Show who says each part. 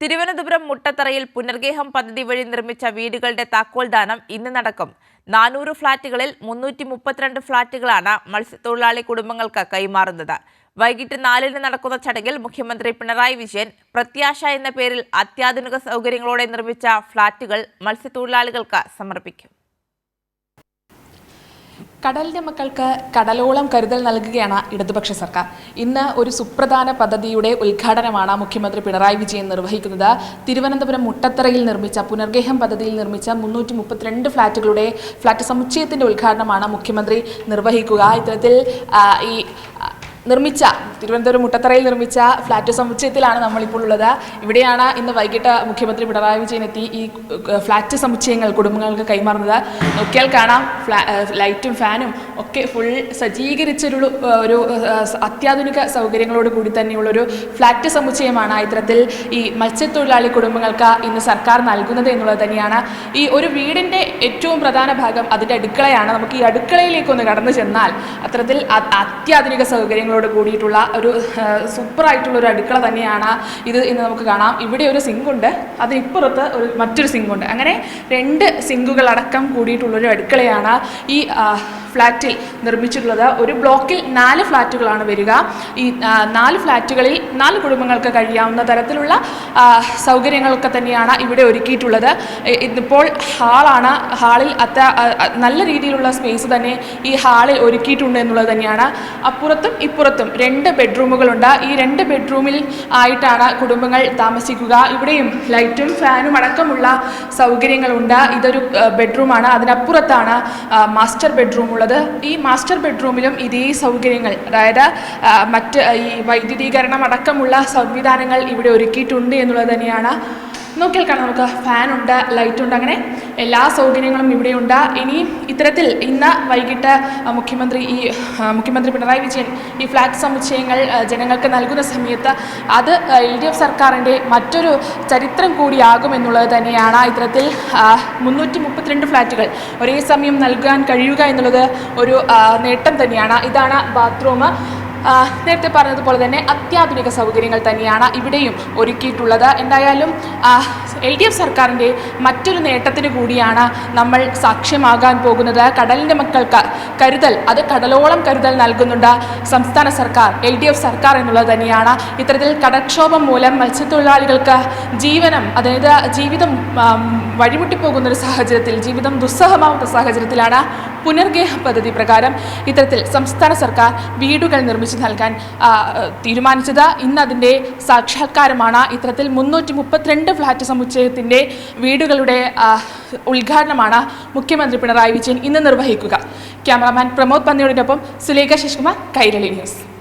Speaker 1: തിരുവനന്തപുരം മുട്ടത്തറയിൽ പുനർഗേഹം പദ്ധതി വഴി നിർമ്മിച്ച വീടുകളുടെ താക്കോൽ ദാനം ഇന്ന് നടക്കും. നാനൂറ് ഫ്ളാറ്റുകളിൽ മുന്നൂറ്റി മുപ്പത്തിരണ്ട് ഫ്ളാറ്റുകളാണ് മത്സ്യത്തൊഴിലാളി കുടുംബങ്ങൾക്ക് കൈമാറുന്നത്. വൈകിട്ട് നാലിന് നടക്കുന്ന ചടങ്ങിൽ മുഖ്യമന്ത്രി പിണറായി വിജയൻ പ്രത്യാശ എന്ന പേരിൽ അത്യാധുനിക സൗകര്യങ്ങളോടെ നിർമ്മിച്ച ഫ്ളാറ്റുകൾ മത്സ്യത്തൊഴിലാളികൾക്ക് സമർപ്പിക്കും.
Speaker 2: കടലിന്റെ മക്കൾക്ക് കടലോളം കരുതൽ നൽകുകയാണ് ഇടതുപക്ഷ സർക്കാർ. ഇന്ന് ഒരു സുപ്രധാന പദ്ധതിയുടെ ഉദ്ഘാടനമാണ് മുഖ്യമന്ത്രി പിണറായി വിജയൻ നിർവഹിക്കുന്നത്. തിരുവനന്തപുരം മുട്ടത്തറയിൽ നിർമ്മിച്ച പുനർഗേഹം പദ്ധതിയിൽ നിർമ്മിച്ച മുന്നൂറ്റി മുപ്പത്തിരണ്ട് ഫ്ളാറ്റുകളുടെ ഫ്ളാറ്റ് സമുച്ചയത്തിന്റെ ഉദ്ഘാടനമാണ് മുഖ്യമന്ത്രി നിർവഹിക്കുക. ഇത്തരത്തിൽ ഈ നിർമ്മിച്ച തിരുവനന്തപുരം മുട്ടത്തറയിൽ നിർമ്മിച്ച ഫ്ളാറ്റ് സമുച്ചയത്തിലാണ് നമ്മളിപ്പോൾ ഉള്ളത്. ഇവിടെയാണ് ഇന്ന് വൈകിട്ട് മുഖ്യമന്ത്രി പിണറായി വിജയൻ എത്തി ഈ ഫ്ലാറ്റ് സമുച്ചയങ്ങൾ കുടുംബങ്ങൾക്ക് കൈമാറുന്നത്. നോക്കിയാൽ കാണാം ലൈറ്റും ഫാനും ഒക്കെ ഫുൾ സജ്ജീകരിച്ചൊരു ഒരു അത്യാധുനിക സൗകര്യങ്ങളോട് കൂടി തന്നെയുള്ളൊരു ഫ്ളാറ്റ് സമുച്ചയമാണ് ഇത്തരത്തിൽ ഈ മത്സ്യത്തൊഴിലാളി കുടുംബങ്ങൾക്ക് ഇന്ന് സർക്കാർ നൽകുന്നത് എന്നുള്ളത് തന്നെയാണ്. ഈ ഒരു വീടിന്റെ ഏറ്റവും പ്രധാന ഭാഗം അതിന്റെ അടുക്കളയാണ്. നമുക്ക് ഈ അടുക്കളയിലേക്കൊന്ന് കടന്നു ചെന്നാൽ അത്തരത്തിൽ അത്യാധുനിക അത്യാധുനിക സൗകര്യങ്ങളോട് കൂടിയിട്ടുള്ള ഒരു സൂപ്പറായിട്ടുള്ള ഒരു അടുക്കള തന്നെയാണ് ഇത് ഇന്ന് നമുക്ക് കാണാം. ഇവിടെ ഒരു സിങ്കുണ്ട് അതിനിപ്പുറത്ത് ഒരു മറ്റൊരു സിങ്കുണ്ട് അങ്ങനെ രണ്ട് സിങ്കുകൾ അടക്കം കൂടിയിട്ടുള്ളൊരു അടുക്കളയാണ് ഈ ഫ്ലാറ്റിൽ നിർമ്മിച്ചിട്ടുള്ളത്. ഒരു ബ്ലോക്കിൽ നാല് ഫ്ലാറ്റുകളാണ് വരിക. ഈ നാല് ഫ്ലാറ്റുകളിൽ നാല് കുടുംബങ്ങൾക്ക് കഴിയാവുന്ന തരത്തിലുള്ള സൗകര്യങ്ങളൊക്കെ തന്നെയാണ് ഇവിടെ ഒരുക്കിയിട്ടുള്ളത്. ഇന്നിപ്പോൾ ഹാളാണ്. ഹാളിൽ ആ, നല്ല രീതിയിലുള്ള സ്പേസ് തന്നെ ഈ ഹാളിൽ ഒരുക്കിയിട്ടുണ്ട് എന്നുള്ളത് തന്നെയാണ്. അപ്പുറത്തും ഇപ്പുറത്തും രണ്ട് ബെഡ്റൂമുകളുണ്ട്. ഈ രണ്ട് ബെഡ്റൂമിൽ ആയിട്ടാണ് കുടുംബങ്ങൾ താമസിക്കുക. ഇവിടെയും ലൈറ്റും ഫാനും അടക്കമുള്ള സൗകര്യങ്ങളുണ്ട്. ഇതൊരു ബെഡ്റൂമാണ്. അതിനപ്പുറത്താണ് മാസ്റ്റർ ബെഡ്റൂം ഉള്ളത്. ഈ മാസ്റ്റർ ബെഡ്റൂമിലും ഇതേ സൗകര്യങ്ങൾ. അതായത് മറ്റ് ഈ വൈദ്യുതീകരണം അടക്കമുള്ള സംവിധാനങ്ങൾ ഇവിടെ ഒരുക്കിയിട്ടുണ്ട് എന്നുള്ളത് തന്നെയാണ് നോക്കിയാൽ കാണാം. നമുക്ക് ഫാനുണ്ട് ലൈറ്റുണ്ട് അങ്ങനെ എല്ലാ സൗകര്യങ്ങളും ഇവിടെയുണ്ട് ഇനി ഇത്തരത്തിൽ ഇന്ന് വൈകിട്ട് മുഖ്യമന്ത്രി ഈ മുഖ്യമന്ത്രി പിണറായി വിജയൻ ഈ ഫ്ലാറ്റ് സമുച്ചയങ്ങൾ ജനങ്ങൾക്ക് നൽകുന്ന സമയത്ത് അത് എൽ ഡി എഫ് സർക്കാരിന്റെ മറ്റൊരു ചരിത്രം കൂടിയാകുമെന്നുള്ളത് തന്നെയാണ് ഇത്തരത്തിൽ മുന്നൂറ്റി മുപ്പത്തിരണ്ട് ഫ്ലാറ്റുകൾ ഒരേ സമയം നൽകാൻ കഴിയുക എന്നുള്ളത് ഒരു നേട്ടം തന്നെയാണ്. ഇതാണ് ബാത്റൂം. നേരത്തെ പറഞ്ഞതുപോലെ തന്നെ അത്യാധുനിക സൗകര്യങ്ങൾ തന്നെയാണ് ഇവിടെയും ഒരുക്കിയിട്ടുള്ളത്. എന്തായാലും എൽ ഡി എഫ് സർക്കാരിന്റെ മറ്റൊരു നേട്ടത്തിന് കൂടിയാണ് നമ്മൾ സാക്ഷ്യമാകാൻ പോകുന്നത്. കടലിന്റെ മക്കൾക്ക് കരുതൽ അത് കടലോളം കരുതൽ നൽകുന്നുണ്ട് സംസ്ഥാന സർക്കാർ എൽ ഡി എഫ് സർക്കാർ എന്നുള്ളത് തന്നെയാണ്. ഇത്തരത്തിൽ കടക്ഷോഭം മൂലം മത്സ്യത്തൊഴിലാളികൾക്ക് ജീവനം അതായത് ജീവിതം വഴിമുട്ടിപ്പോകുന്നൊരു സാഹചര്യത്തിൽ ജീവിതം ദുസ്സഹമാവുന്ന സാഹചര്യത്തിലാണ് പുനർഗേഹ പദ്ധതി പ്രകാരം ഇത്തരത്തിൽ സംസ്ഥാന സർക്കാർ വീടുകൾ നിർമ്മിച്ചു നൽകാൻ ആ, തീരുമാനിച്ചത്. ഇന്ന് അതിന്റെ സാക്ഷാത്കാരമാണ്. ഇത്തരത്തിൽ മുന്നൂറ്റി മുപ്പത്തിരണ്ട് ഫ്ലാറ്റ് സമുച്ചയത്തിന്റെ വീടുകളുടെ ഉദ്ഘാടനമാണ് മുഖ്യമന്ത്രി പിണറായി വിജയൻ ഇന്ന് നിർവഹിക്കുക. ക്യാമറാമാൻ പ്രമോദ് പന്നിയോടിനൊപ്പം സുലേഖ ശശികുമാർ കൈരളി ന്യൂസ്.